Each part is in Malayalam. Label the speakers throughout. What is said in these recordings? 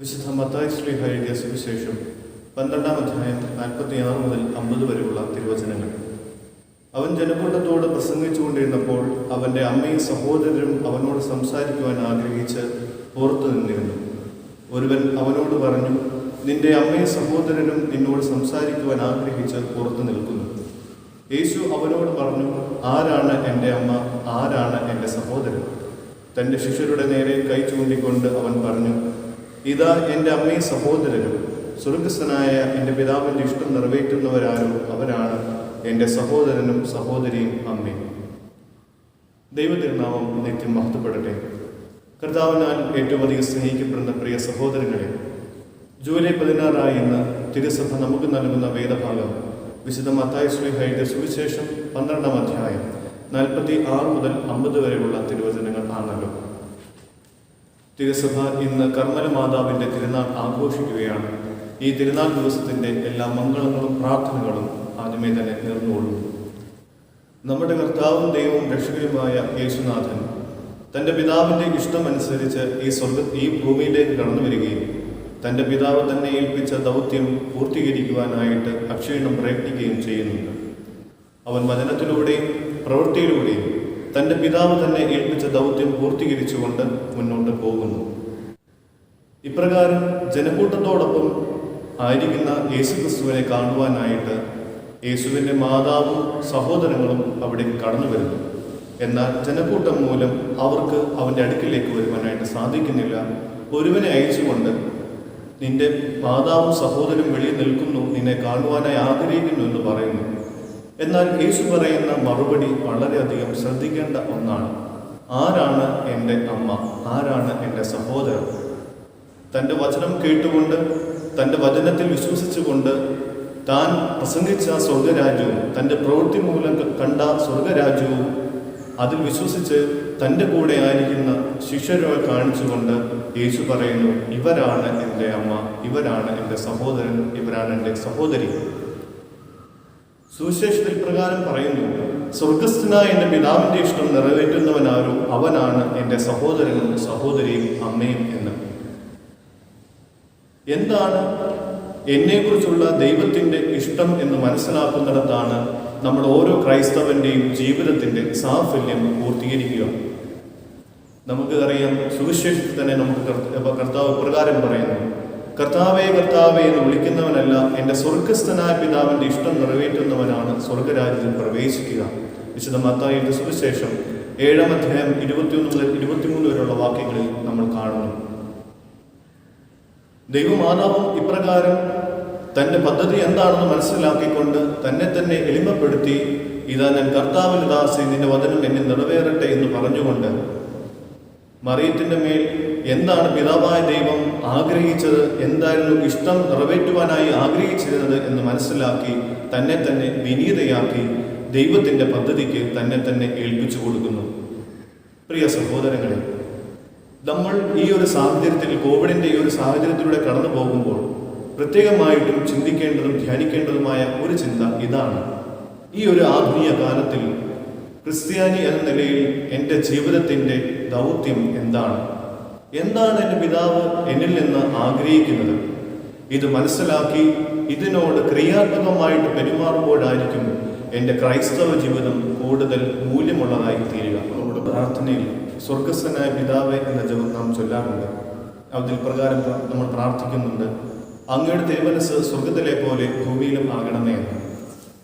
Speaker 1: വിശുദ്ധ മത്തായി എഴുതിയ സുവിശേഷം പന്ത്രണ്ടാം അധ്യായം നാൽപ്പത്തിയാറ് മുതൽ അമ്പത് വരെയുള്ള തിരുവചനങ്ങൾ. അവൻ ജനക്കൂട്ടത്തോട് പ്രസംഗിച്ചുകൊണ്ടിരുന്നപ്പോൾ അവന്റെ അമ്മയും സഹോദരരും അവനോട് സംസാരിക്കുവാൻ ആഗ്രഹിച്ച് പുറത്തു നിന്നിരുന്നു. ഒരുവൻ അവനോട് പറഞ്ഞു നിന്റെ അമ്മയും സഹോദരനും നിന്നോട് സംസാരിക്കുവാൻ ആഗ്രഹിച്ച് പുറത്തു നിൽക്കുന്നു. യേശു അവനോട് പറഞ്ഞു ആരാണ് എന്റെ അമ്മ? ആരാണ് എന്റെ സഹോദരൻ? തന്റെ ശിഷ്യരുടെ നേരെ കൈ ചൂണ്ടിക്കൊണ്ട് അവൻ പറഞ്ഞു ഇതാ എന്റെ അമ്മയും സഹോദരനും സുരക്ഷനായ എന്റെ പിതാവിന്റെ ഇഷ്ടം നിറവേറ്റുന്നവരാരോ അവരാണ് എന്റെ സഹോദരനും സഹോദരിയും അമ്മയും ദൈവതിരുനാമം നിത്യം മഹത്വപ്പെടട്ടെ. കർത്താവിനാൽ ഏറ്റവും അധികം സ്നേഹിക്കപ്പെടുന്ന പ്രിയ സഹോദരങ്ങളെ ജൂലൈ പതിനാറായി ഇന്ന് തിരുസഭ നമുക്ക് നൽകുന്ന വേദഭാഗം വിശുദ്ധ മത്തായി ശ്രീഹയുടെ സുവിശേഷം പന്ത്രണ്ടാം അധ്യായം നാൽപ്പത്തി ആറ് മുതൽ അമ്പത് വരെയുള്ള തിരുവചനങ്ങൾ ആണല്ലോ. തിരുസഭ ഇന്ന് കർമ്മല മാതാവിന്റെ തിരുനാൾ ആഘോഷിക്കുകയാണ്. ഈ തിരുനാൾ ദിവസത്തിന്റെ എല്ലാ മംഗളങ്ങളും പ്രാർത്ഥനകളും ആദ്യമേ തന്നെ നേർന്നുകൊള്ളുന്നു നമ്മുടെ കർത്താവും ദൈവവും രക്ഷകരുമായ യേശുനാഥൻ തന്റെ പിതാവിന്റെ ഇഷ്ടമനുസരിച്ച് ഈ സ്വർഗ ഈ ഭൂമിയിലേക്ക് കടന്നു വരികയും തന്റെ പിതാവ് തന്നെ ഏൽപ്പിച്ച ദൗത്യം പൂർത്തീകരിക്കുവാനായിട്ട് അക്ഷീണം പ്രയത്നിക്കുകയും ചെയ്യുന്നുണ്ട് അവൻ വചനത്തിലൂടെയും പ്രവൃത്തിയിലൂടെയും തന്റെ പിതാവ് തന്നെ ഏൽപ്പിച്ച ദൗത്യം പൂർത്തീകരിച്ചുകൊണ്ട് മുന്നോട്ട് പോകുന്നു. ഇപ്രകാരം ജനക്കൂട്ടത്തോടൊപ്പം ആയിരിക്കുന്ന യേശു ക്രിസ്തുവിനെ കാണുവാനായിട്ട് യേശുവിന്റെ മാതാവും സഹോദരങ്ങളും അവിടെ കടന്നു വരുന്നു. എന്നാൽ ജനക്കൂട്ടം മൂലം അവർക്ക് അവന്റെ അടുക്കിലേക്ക് വരുവാനായിട്ട് സാധിക്കുന്നില്ല. ഒരുവനെ അയച്ചുകൊണ്ട് നിന്റെ മാതാവും സഹോദരനും വെളിയിൽ നിൽക്കുന്നു നിന്നെ കാണുവാനായി ആഗ്രഹിക്കുന്നു എന്ന് പറയുന്നു. എന്നാൽ യേശു പറയുന്ന മറുപടി വളരെയധികം ശ്രദ്ധിക്കേണ്ട ഒന്നാണ്. ആരാണ് എന്റെ അമ്മ? ആരാണ് എന്റെ സഹോദരൻ? തന്റെ വചനം കേട്ടുകൊണ്ട് തന്റെ വചനത്തിൽ വിശ്വസിച്ചുകൊണ്ട് താൻ പ്രസംഗിച്ച സ്വർഗരാജ്യവും തന്റെ പ്രവൃത്തി മൂലം കണ്ട സ്വർഗരാജ്യവും അതിൽ വിശ്വസിച്ച് തന്റെ കൂടെ ആയിരിക്കുന്ന ശിഷ്യരെ കാണിച്ചുകൊണ്ട് യേശു പറയുന്നു ഇവരാണ് എന്റെ അമ്മ ഇവരാണ് എന്റെ സഹോദരൻ ഇവരാണ് എന്റെ സഹോദരി. സുവിശേഷത്തിൽ പ്രകാരം പറയുന്നു സ്വർഗസ്ഥനായ എന്റെ പിതാവിന്റെ ഇഷ്ടം നിറവേറ്റുന്നവനാരോ അവനാണ് എന്റെ സഹോദരനും സഹോദരിയും അമ്മയും എന്ന്. എന്താണ് എന്നെക്കുറിച്ചുള്ള ദൈവത്തിന്റെ ഇഷ്ടം എന്ന് മനസ്സിലാക്കുന്നിടത്താണ് നമ്മൾ ഓരോ ക്രൈസ്തവന്റെയും ജീവിതത്തിന്റെ സാഫല്യം പൂർത്തീകരിക്കുക. നമുക്കറിയാം സുവിശേഷത്തിൽ തന്നെ നമുക്ക് കർത്ത- കർത്താവ് പ്രകാരം പറയുന്നു കർത്താവേ കർത്താവേ എന്ന് വിളിക്കുന്നവനല്ല എന്റെ സ്വർഗസ്ഥനായ പിതാവിന്റെ ഇഷ്ടം നിറവേറ്റുന്നവനാണ് സ്വർഗരാജ്യത്തിൽ പ്രവേശിക്കുക. വിശുദ്ധ മത്തായിയുടെ സുവിശേഷം ഏഴാം അധ്യായം ഇരുപത്തിയൊന്ന് മുതൽ ഇരുപത്തിമൂന്ന് വരെയുള്ള വാക്യങ്ങളിൽ നമ്മൾ കാണുന്നു. ദൈവമാതാവും ഇപ്രകാരം തന്റെ പദ്ധതി എന്താണെന്ന് മനസ്സിലാക്കിക്കൊണ്ട് തന്നെ തന്നെ എളിമപ്പെടുത്തി ഇതാ ഞാൻ കർത്താവിന് ദാസി നിന്റെ വചനം എന്നെ നിറവേറട്ടെ എന്ന് പറഞ്ഞുകൊണ്ട് മറിയത്തിന്റെ മേൽ എന്താണ് പിതാവായ ദൈവം ആഗ്രഹിച്ചത് എന്തായിരുന്നു ഇഷ്ടം നിറവേറ്റുവാനായി ആഗ്രഹിച്ചിരുന്നത് എന്ന് മനസ്സിലാക്കി തന്നെ തന്നെ വിനീതയാക്കി ദൈവത്തിന്റെ പദ്ധതിക്ക് തന്നെ തന്നെ ഏൽപ്പിച്ചു കൊടുക്കുന്നു. പ്രിയ സഹോദരങ്ങളെ നമ്മൾ ഈ ഒരു സാഹചര്യത്തിൽ കോവിഡിന്റെ ഈ ഒരു സാഹചര്യത്തിലൂടെ കടന്നു പോകുമ്പോൾ പ്രത്യേകമായിട്ടും ചിന്തിക്കേണ്ടതും ധ്യാനിക്കേണ്ടതുമായ ഒരു ചിന്ത ഇതാണ്. ഈ ഒരു ആധുനിക കാലത്തിൽ ക്രിസ്ത്യാനി എന്ന നിലയിൽ എന്റെ ജീവിതത്തിന്റെ ദൗത്യം എന്താണ്? എന്താണ് എന്റെ പിതാവ് എന്നിൽ നിന്ന് ആഗ്രഹിക്കുന്നത്? ഇത് മനസ്സിലാക്കി ഇതിനോട് ക്രിയാത്മകമായിട്ട് പെരുമാറുമ്പോഴായിരിക്കും എന്റെ ക്രൈസ്തവ ജീവിതം കൂടുതൽ മൂല്യമുള്ളതായി തീരുക. നമ്മുടെ പ്രാർത്ഥനയിൽ സ്വർഗസ്വനായ പിതാവ് എന്ന ജപം നാം ചൊല്ലാറുണ്ട്. അതിൽ പ്രകാരം നമ്മൾ പ്രാർത്ഥിക്കുന്നുണ്ട്. അങ്ങയുടെ തിരുമനസ് സ്വർഗത്തിലെ പോലെ ഭൂമിയിലും ആകണമേ എന്ന്.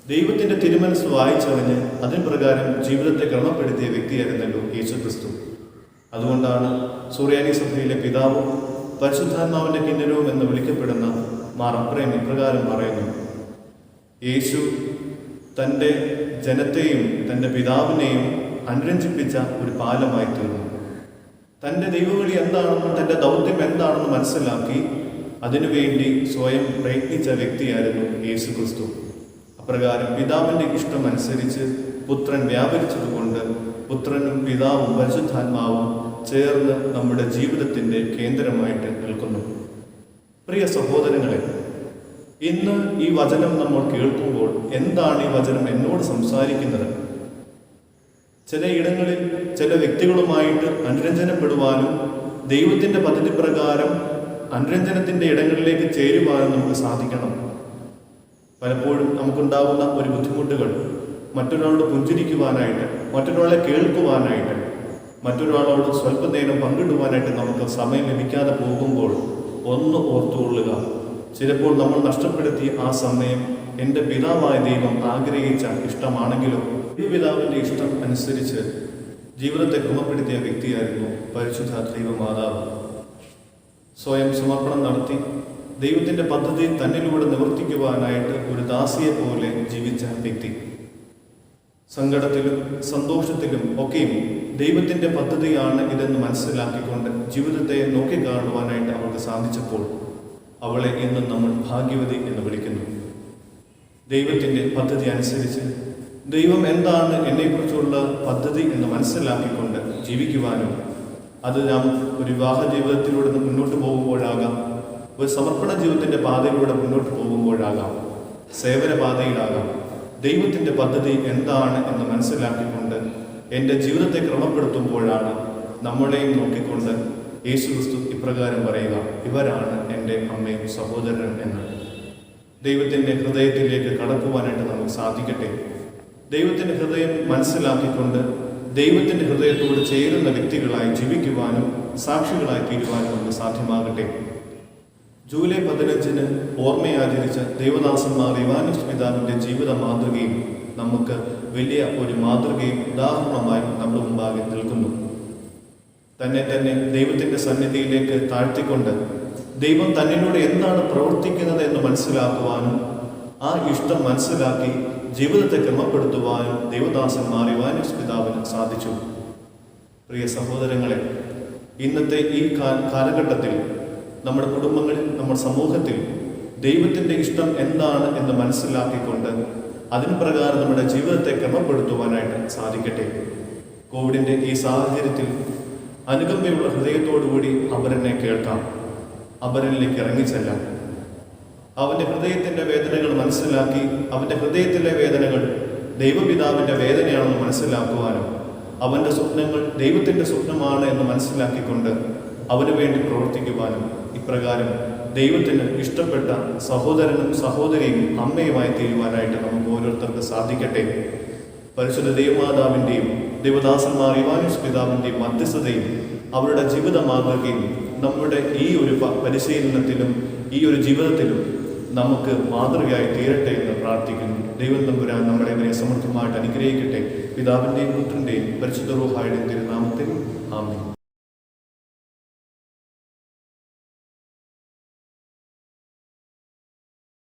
Speaker 1: ദൈവത്തിന്റെ തിരുമനസ് വായിച്ചറിഞ്ഞ് അതിന് പ്രകാരം ജീവിതത്തെ ക്രമപ്പെടുത്തിയ വ്യക്തിയായിരുന്നല്ലോ യേശു ക്രിസ്തു അതുകൊണ്ടാണ് സൂര്യാനി സഭയിലെ പിതാവും പരിശുദ്ധാത്മാവിന്റെ കിന്നരവും എന്ന് വിളിക്കപ്പെടുന്ന മാർ ഇപ്രകാരം പറയുന്നു. യേശു തന്റെ ജനത്തെയും തന്റെ പിതാവിനെയും അനുരഞ്ജിപ്പിച്ച ഒരു പാലമായി തീർന്നു. തന്റെ ദൈവവിളി എന്താണെന്നും തന്റെ ദൗത്യം എന്താണെന്നും മനസ്സിലാക്കി അതിനുവേണ്ടി സ്വയം പ്രയത്നിച്ച വ്യക്തിയായിരുന്നു യേശു ക്രിസ്തു അപ്രകാരം പിതാവിന്റെ ഇഷ്ടമനുസരിച്ച് പുത്രൻ വ്യാപരിച്ചതുകൊണ്ട് പുത്രനും പിതാവും പരിശുദ്ധാത്മാവും ചേർന്ന് നമ്മുടെ ജീവിതത്തിന്റെ കേന്ദ്രമായിട്ട് നിൽക്കുന്നു. പ്രിയ സഹോദരങ്ങളെ ഇന്ന് ഈ വചനം നമ്മൾ കേൾക്കുമ്പോൾ എന്താണ് ഈ വചനം എന്നോട് സംസാരിക്കുന്നത്? ചിലയിടങ്ങളിൽ ചില വ്യക്തികളുമായിട്ട് അനുരഞ്ജനപ്പെടുവാനും ദൈവത്തിന്റെ പദ്ധതി പ്രകാരം അനുരഞ്ജനത്തിന്റെ ഇടങ്ങളിലേക്ക് ചേരുവാനും നമുക്ക് സാധിക്കണം. പലപ്പോഴും നമുക്കുണ്ടാകുന്ന ഒരു ബുദ്ധിമുട്ടുകൾ. മറ്റൊരാളോട് പുഞ്ചിരിക്കുവാനായിട്ട് മറ്റൊരാളെ കേൾക്കുവാനായിട്ട് മറ്റൊരാളോട് സ്വല്പനേരം പങ്കിടുവാനായിട്ട് നമുക്ക് സമയം ലഭിക്കാതെ പോകുമ്പോൾ ഒന്ന് ഓർത്തുകൊള്ളുക. ചിലപ്പോൾ നമ്മൾ നഷ്ടപ്പെടുത്തിയ ആ സമയം എന്റെ പിതാവായ ദൈവം ആഗ്രഹിച്ച ഇഷ്ടമാണെങ്കിലും ഈ പിതാവിന്റെ ഇഷ്ടം അനുസരിച്ച് ജീവിതത്തെ ക്രമപ്പെടുത്തിയ വ്യക്തിയായിരുന്നു പരിശുദ്ധ ദൈവമാതാവ്. സ്വയം സമർപ്പണം നടത്തി ദൈവത്തിന്റെ പദ്ധതി തന്നിലൂടെ നിവർത്തിക്കുവാനായിട്ട് ഒരു ദാസിയെ പോലെ ജീവിച്ച വ്യക്തി. സങ്കടത്തിലും സന്തോഷത്തിലും ഒക്കെയും ദൈവത്തിന്റെ പദ്ധതിയാണ് ഇതെന്ന് മനസ്സിലാക്കിക്കൊണ്ട് ജീവിതത്തെ നോക്കിക്കാണുവാനായിട്ട് അവൾക്ക് സാധിച്ചപ്പോൾ അവളെ ഇന്ന് നമ്മൾ ഭാഗ്യവതി എന്ന് വിളിക്കുന്നു. ദൈവത്തിന്റെ പദ്ധതി അനുസരിച്ച് ദൈവം എന്താണ് എന്നെക്കുറിച്ചുള്ള പദ്ധതി എന്ന് മനസ്സിലാക്കിക്കൊണ്ട് ജീവിക്കുവാനും അത് നാം ഒരു വിവാഹ ജീവിതത്തിലൂടെ മുന്നോട്ട് പോകുമ്പോഴാകാം ഒരു സമർപ്പണ ജീവിതത്തിന്റെ പാതയിലൂടെ മുന്നോട്ട് പോകുമ്പോഴാകാം. സേവന പാതയിലാകാം ദൈവത്തിന്റെ പദ്ധതി എന്താണ് എന്ന് മനസ്സിലാക്കിക്കൊണ്ട് എന്റെ ജീവിതത്തെ ക്രമപ്പെടുത്തുമ്പോഴാണ് നമ്മളെയും നോക്കിക്കൊണ്ട് യേശു ക്രിസ്തു ഇപ്രകാരം പറയുക ഇവരാണ് എന്റെ അമ്മയും സഹോദരൻ എന്ന്. ദൈവത്തിന്റെ ഹൃദയത്തിലേക്ക് കടക്കുവാനായിട്ട് നമുക്ക് സാധിക്കട്ടെ. ദൈവത്തിന്റെ ഹൃദയം മനസ്സിലാക്കിക്കൊണ്ട് ദൈവത്തിന്റെ ഹൃദയത്തോട് ചേരുന്ന വ്യക്തികളായി ജീവിക്കുവാനും സാക്ഷികളായി തീരുവാനും നമുക്ക് സാധ്യമാകട്ടെ. ജൂലൈ പതിനഞ്ചിന് ഓർമ്മയാചരിച്ച ദേവദാസന്മാർ ഇവാനിസ് പിതാവിന്റെ ജീവിത മാതൃകയും നമുക്ക് വലിയ ഒരു മാതൃകയും ഉദാഹരണമായും നമ്മുടെ മുമ്പാകെ നിൽക്കുന്നു. തന്നെ തന്നെ ദൈവത്തിന്റെ സന്നിധിയിലേക്ക് താഴ്ത്തിക്കൊണ്ട് ദൈവം തന്നിലൂടെ എന്താണ് പ്രവർത്തിക്കുന്നത് എന്ന് മനസ്സിലാക്കുവാനും ആ ഇഷ്ടം മനസ്സിലാക്കി ജീവിതത്തെ ക്രമപ്പെടുത്തുവാനും ദേവദാസന്മാർ ഇവാനിസ് പിതാവിന് സാധിച്ചു. പ്രിയ സഹോദരങ്ങളെ ഇന്നത്തെ ഈ കാലഘട്ടത്തിൽ നമ്മുടെ കുടുംബങ്ങളിൽ നമ്മുടെ സമൂഹത്തിൽ ദൈവത്തിന്റെ ഇഷ്ടം എന്താണ് എന്ന് മനസ്സിലാക്കിക്കൊണ്ട് അതിന് പ്രകാരം നമ്മുടെ ജീവിതത്തെ ക്രമപ്പെടുത്തുവാനായിട്ട് സാധിക്കട്ടെ. കോവിഡിന്റെ ഈ സാഹചര്യത്തിൽ അനുകമ്പയുള്ള ഹൃദയത്തോടുകൂടി അവരെന്നെ കേൾക്കാം. അവരിലേക്ക് ഇറങ്ങിച്ചെല്ലാം. അവന്റെ ഹൃദയത്തിന്റെ വേദനകൾ മനസ്സിലാക്കി അവന്റെ ഹൃദയത്തിലെ വേദനകൾ ദൈവപിതാവിന്റെ വേദനയാണെന്ന് മനസ്സിലാക്കുവാനും അവന്റെ സ്വപ്നങ്ങൾ ദൈവത്തിന്റെ സ്വപ്നമാണ് എന്ന് മനസ്സിലാക്കിക്കൊണ്ട് അവന് വേണ്ടി പ്രവർത്തിക്കുവാനും ഇപ്രകാരം ദൈവത്തിന് ഇഷ്ടപ്പെട്ട സഹോദരനും സഹോദരിയും അമ്മയുമായി തീരുവാനായിട്ട് നമുക്ക് ഓരോരുത്തർക്ക് സാധിക്കട്ടെ. പരിശുദ്ധ ദൈവമാതാവിന്റെയും ദേവദാസന്മാർ ഇവാനുസ് പിതാവിന്റെയും മധ്യസ്ഥതയും അവരുടെ ജീവിത മാതൃകയും നമ്മുടെ ഈ ഒരു പരിശീലനത്തിലും ഈ ഒരു ജീവിതത്തിലും നമുക്ക് മാതൃകയായി തീരട്ടെ എന്ന് പ്രാർത്ഥിക്കുന്നു. ദൈവം തമ്പുരാൻ നമ്മളെ ഇവരെ സമൃദ്ധമായിട്ട് അനുഗ്രഹിക്കട്ടെ. പിതാവിന്റെയും പുത്രന്റെയും പരിശുദ്ധ റൂഹായുടെയും തിരുനാമത്തിൽ ആമേൻ.